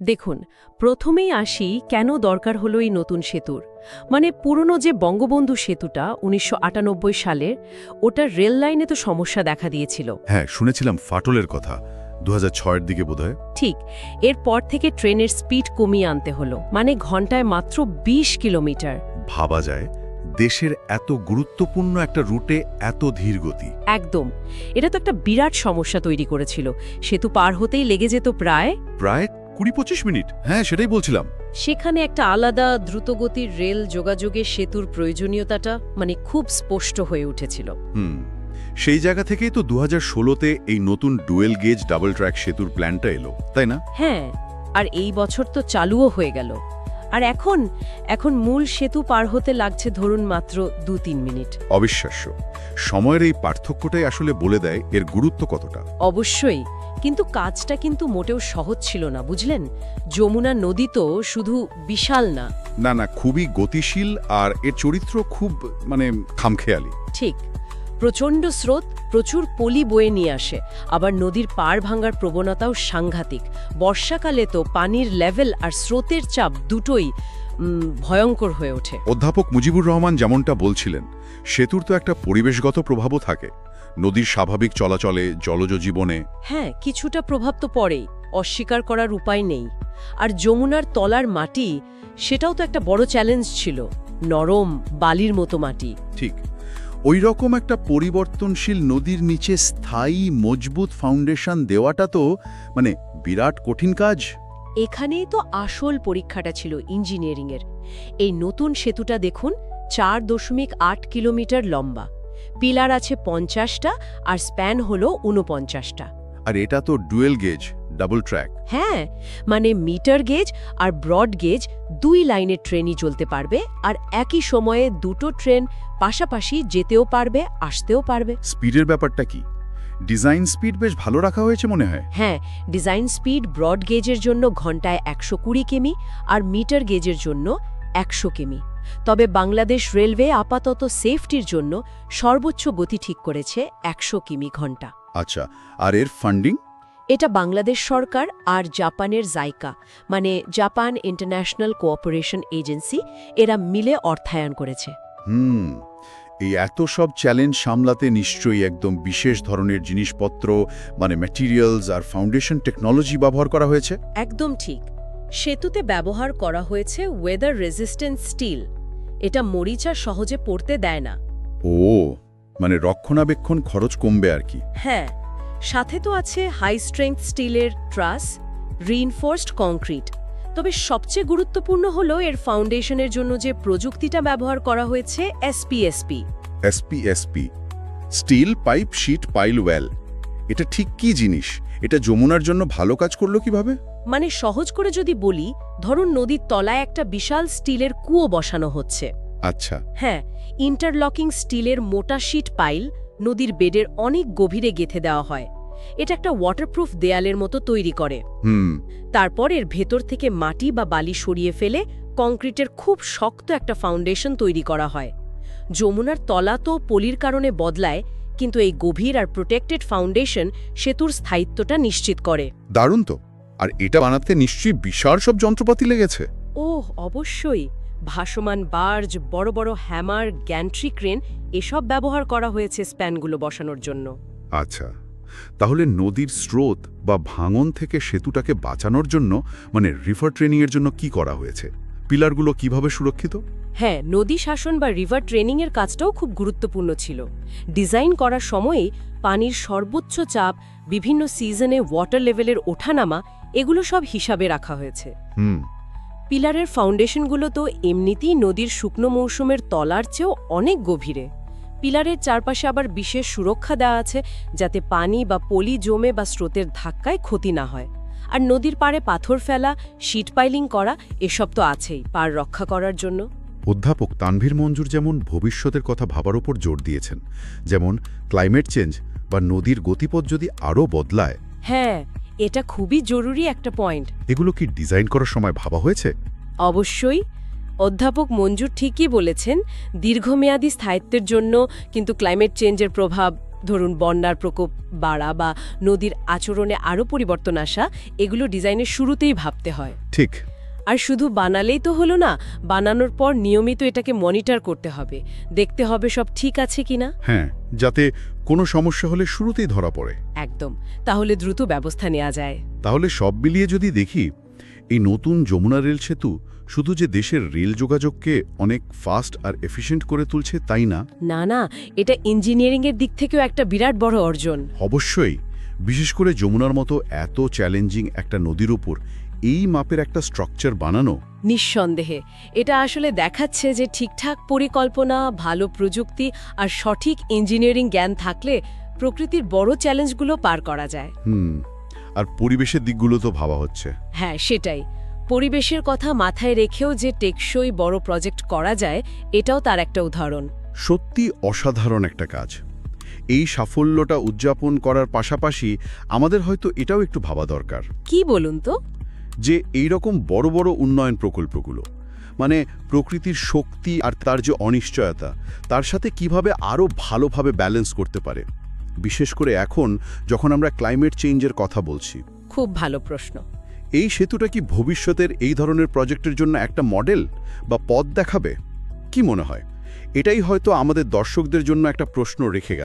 দেখুন প্রথমেই আসি কেন দরকার হলো এই নতুন সেতুর। মানে পুরনো যে বঙ্গবন্ধু সেতুটা উনিশশো আটানব্বই সালের ওটা রেল লাইনে তো সমস্যা দেখা দিয়েছিল। হ্যাঁ শুনেছিলাম ফাটলের কথা। দু হাজার দিকে বোধহয়। ঠিক এরপর থেকে ট্রেনের স্পিড কমিয়ে আনতে হলো মানে ঘন্টায় মাত্র ২০ কিলোমিটার। ভাবা যায় দেশের এত গুরুত্বপূর্ণ একটা রুটে এত ধীর গতি। একদম এটা তো একটা বিরাট সমস্যা তৈরি করেছিল। সেতু পার হতেই লেগে যেত প্রায় প্রায় কুড়ি পঁচিশ মিনিট। হ্যাঁ সেটাই বলছিলাম। সেখানে একটা আলাদা দ্রুতগতির রেল যোগাযোগের সেতুর প্রয়োজনীয়তাটা মানে খুব স্পষ্ট হয়ে উঠেছিল। হুম। সেই জায়গা থেকেই তো দু হাজার ষোলোতে এই নতুন ডুয়েল গেজ ডাবল ট্র্যাক সেতুর প্ল্যানটা এলো তাই না? হ্যাঁ আর এই বছর তো চালুও হয়ে গেল। আর এখন এখন মূল সেতু পার হতে লাগছে ধরুন মাত্র দু তিন মিনিট। অবিশ্বাস্য। সময়ের এই পার্থক্যটাই আসলে বলে দেয় এর গুরুত্ব কতটা? অবশ্যই। কিন্তু কাজটা কিন্তু মোটেও সহজ ছিল না বুঝলেন? যমুনা নদী তো শুধু বিশাল না। না না খুবই গতিশীল আর এর চরিত্র খুব মানে খামখেয়ালি। ঠিক। প্রচণ্ড স্রোত প্রচুর পলি বয়ে নিয়ে আসে। আবার নদীর পাড় ভাঙার প্রবণতাও সাংঘাতিক। বর্ষাকালে তো পানির লেভেল আর স্রোতের চাপ দুটোই ভয়ঙ্কর হয়ে ওঠে। অধ্যাপক মুজিবুর রহমান যেমনটা বলছিলেন সেতুর তো একটা পরিবেশগত প্রভাবও থাকে। নদীর স্বাভাবিক চলাচলে জলজ জীবনে হ্যাঁ কিছুটা প্রভাব তো পড়েই অস্বীকার করার উপায় নেই। আর যমুনার তলার মাটি সেটাও তো একটা বড় চ্যালেঞ্জ ছিল নরম বালির মতো মাটি। ঠিক। ওই রকম একটা পরিবর্তনশীল নদীর নিচে স্থায়ী মজবুত ফাউন্ডেশন দেওয়াটা তো মানে বিরাট কঠিন কাজ। এখানেই তো আসল পরীক্ষাটা ছিল ইঞ্জিনিয়ারিংয়ের এই নতুন সেতুটা দেখুন চার দশমিক আট কিলোমিটার লম্বা। পিলার আছে পঞ্চাশটা আর স্প্যান হলো ঊনপঞ্চাশটা। আর এটা তো ডুয়েল গেজ ডাবল ট্র্যাক। হ্যাঁ মানে মিটার গেজ আর ব্রড গেজ দুই লাইনের ট্রেনই চলতে পারবে আর একই সময়ে দুটো ট্রেন পাশাপাশি যেতেও পারবে আসতেও পারবে। স্পিডের ব্যাপারটা কি? ডিজাইন স্পিড বেশ ভালো রাখা হয়েছে মনে হয়? হ্যাঁ ডিজাইন স্পিড ব্রড গেজের জন্য ঘন্টায় একশো কুড়ি কিমি আর মিটার গেজের জন্য একশো কিমি। তবে বাংলাদেশ রেলওয়ে আপাতত সেফটির জন্য সর্বোচ্চ গতি ঠিক করেছে একশো কিমি ঘণ্টা। আচ্ছা আর এর ফান্ডিং? এটা বাংলাদেশ সরকার আর জাপানের জাইকা মানে জাপান ইন্টারন্যাশনাল কোঅপারেশন এজেন্সি এরা মিলে অর্থায়ন করেছে। হুম এই এত সব চ্যালেঞ্জ সামলাতে নিশ্চয়ই একদম বিশেষ ধরনের জিনিসপত্র মানে ম্যাটেরিয়ালস আর ফাউন্ডেশন টেকনোলজি ব্যবহার করা হয়েছে? একদম ঠিক। সেতুতে ব্যবহার করা হয়েছে ওয়েদার রেজিস্ট্যান্ট স্টিল এটা মরিচা সহজে পড়তে দেয় না। ও মানে রক্ষণাবেক্ষণ খরচ কমবে আর কি। হ্যাঁ সাথে তো আছে হাই স্ট্রেংথ স্টিলের ট্রাস রিইনফোর্সড কংক্রিট তবে সবচেয়ে গুরুত্বপূর্ণ হলো এর ফাউন্ডেশনের জন্য যে প্রযুক্তিটা ব্যবহার করা হয়েছে SPSP SPSP steel pipe sheet pile well এটা ঠিক কি জিনিস? এটা যমুনার জন্য ভালো কাজ করল কীভাবে? মানে সহজ করে যদি বলি ধরুন নদীর তলায় একটা বিশাল স্টিলের কুয়ো বসানো হচ্ছে। আচ্ছা। হ্যাঁ ইন্টারলকিং স্টিলের মোটা শিট পাইল নদীর বেডের অনেক গভীরে গেঁথে দেওয়া হয়। এটা একটা ওয়াটারপ্রুফ দেয়ালের মতো তৈরি করে। হুম। তারপর এর ভেতর থেকে মাটি বা বালি সরিয়ে ফেলে কংক্রিটের খুব শক্ত একটা ফাউন্ডেশন তৈরি করা হয়। যমুনার তলা তো পলির কারণে বদলায় কিন্তু এই গভীর আর প্রোটেক্টেড ফাউন্ডেশন সেতুর স্থায়িত্বটা নিশ্চিত করে। দারুণ তো। আর এটা বানাতে নিশ্চয়ই বিশাল সব যন্ত্রপাতি লেগেছে। ওহ অবশ্যই। ভাসমান বার্জ বড় বড় হ্যামার গ্যান্ট্রি ক্রেন এসব ব্যবহার করা হয়েছে স্প্যানগুলো বসানোর জন্য। আচ্ছা। তাহলে নদীর স্রোত বা ভাঙন থেকে সেতুটাকে বাঁচানোর জন্য মানে রিভার ট্রেনিংয়ের জন্য কি করা হয়েছে? পিলারগুলো কীভাবে সুরক্ষিত? হ্যাঁ নদী শাসন বা রিভার ট্রেনিংয়ের কাজটাও খুব গুরুত্বপূর্ণ ছিল। ডিজাইন করার সময়েই পানির সর্বোচ্চ চাপ বিভিন্ন সিজনে ওয়াটার লেভেলের ওঠানামা এগুলো সব হিসাবে রাখা হয়েছে। হুম। পিলারের ফাউন্ডেশনগুলো তো এমনিতেই নদীর শুকনো মৌসুমের তলার চেয়েও অনেক গভীরে। পিলারের চারপাশে আবার বিশেষ সুরক্ষা দেওয়া আছে যাতে পানি বা পলি জমে বা স্রোতের ধাক্কায় ক্ষতি না হয়। আর নদীর পাড়ে পাথর ফেলা শিট পাইলিং করা এসব তো আছেই পার রক্ষা করার জন্য। অধ্যাপক তানভীর মঞ্জুর যেমন ভবিষ্যতের কথা ভাবার ওপর জোর দিয়েছেন যেমন ক্লাইমেট চেঞ্জ বা নদীর গতিপথ যদি আরও বদলায়। হ্যাঁ এটা খুবই জরুরি একটা পয়েন্ট এগুলো কি ডিজাইন করার সময় ভাবা হয়েছে? অবশ্যই। অধ্যাপক মঞ্জুর ঠিকই বলেছেন দীর্ঘমেয়াদী স্থায়িত্বের জন্য কিন্তু ক্লাইমেট চেঞ্জের প্রভাব ধরুন বন্যার প্রকোপ বাড়া বা নদীর আচরণে আরও পরিবর্তন আসা এগুলো ডিজাইনের শুরুতেই ভাবতে হয়। ঠিক। আর শুধু বানালেই তো হলো না বানানোর পর নিয়মিত এটাকে মনিটর করতে হবে। দেখতে হবে সব ঠিক আছে কিনা। হ্যাঁ যাতে কোনো সমস্যা হলে শুরুতেই ধরা পড়ে। একদম। তাহলে দ্রুত ব্যবস্থা নেওয়া যায়। তাহলে সব মিলিয়ে যদি দেখি এই নতুন যমুনা রেল সেতু শুধু যে দেশের রেল যোগাযোগকে অনেক ফাস্ট আর এফিশিয়েন্ট করে তুলছে তাই না? না না এটা ইঞ্জিনিয়ারিংয়ের দিক থেকেও একটা বিরাট বড় অর্জন। অবশ্যই। বিশেষ করে যমুনার মতো এত চ্যালেঞ্জিং একটা নদীর উপর এই মাপের একটা স্ট্রাকচার বানানো। নিঃসন্দেহে এটা আসলে দেখাচ্ছে যে ঠিকঠাক পরিকল্পনা ভালো প্রযুক্তি আর সঠিক ইঞ্জিনিয়ারিং জ্ঞান থাকলে প্রকৃতির বড় চ্যালেঞ্জগুলো পার করা যায়। হুম আর পরিবেশের দিকগুলো তো ভাবা হচ্ছে। হ্যাঁ সেটাই। পরিবেশের কথা মাথায় রেখেও যে টেকসই বড় প্রজেক্ট করা যায় এটাও তার একটা উদাহরণ। সত্যি অসাধারণ একটা কাজ। এই সাফল্যটা উদযাপন করার পাশাপাশি আমাদের হয়তো এটাও একটু ভাবা দরকার। কি বলুন তো? যে এই রকম বড় বড় উন্নয়ন প্রকল্পগুলো মানে প্রকৃতির শক্তি আর তার যে অনিশ্চয়তা তার সাথে কীভাবে আরও ভালোভাবে ব্যালেন্স করতে পারে? বিশেষ করে এখন যখন আমরা ক্লাইমেট চেঞ্জের কথা বলছি। খুব ভালো প্রশ্ন। এই সেতুটা কি ভবিষ্যতের এই ধরনের প্রজেক্টের জন্য একটা মডেল বা পথ দেখাবে? কি মনে হয়? এটাই হয়তো আমাদের দর্শকদের জন্য একটা প্রশ্ন রেখে